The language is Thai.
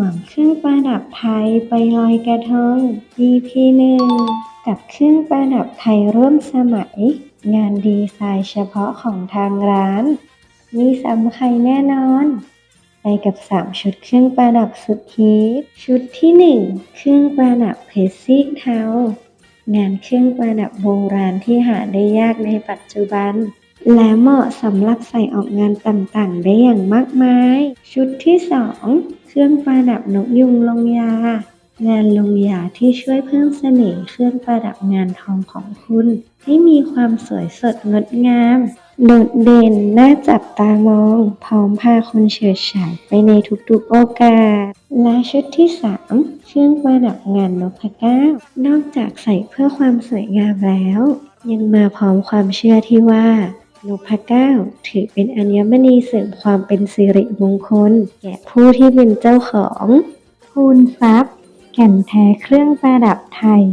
วมเครื่องประดับไทยไปลอยกระทง EP หนึ่งกับเครื่องประดับไทยร่วมสมัย งานดีไซน์เฉพาะของทางร้าน มีสำคัญแน่นอน ไปกับ 3 ชุดเครื่องประดับสุดฮิตชุดที่ 1 เครื่องประดับเพชรซีกเทางานเครื่องประดับโบราณที่หาได้ยากในปัจจุบัน และเหมาะสำหรับใส่ออกงานต่างๆ ได้อย่างมากมาย ชุดที่ 2 เครื่องประดับนกยุงลงยา งานลงยาที่ช่วยเพิ่มเสน่ห์เครื่องประดับงานทองของคุณ ให้มีความสวยสดงดงาม โดดเด่นน่าจับตามอง พร้อมพาคนเฉิดฉายไปในทุกๆโอกาส และชุดที่ 3 เครื่องประดับงานนพเก้านอกจากใส่เพื่อความสวยงามแล้ว ยังมาพร้อมความเชื่อที่ว่า นพเก้าถือเป็นอัญมณีเสริมความเป็นสิริมงคล แก่ผู้ที่เป็นเจ้าของ คูณทรัพย์ แก่นแท้เครื่องประดับไทย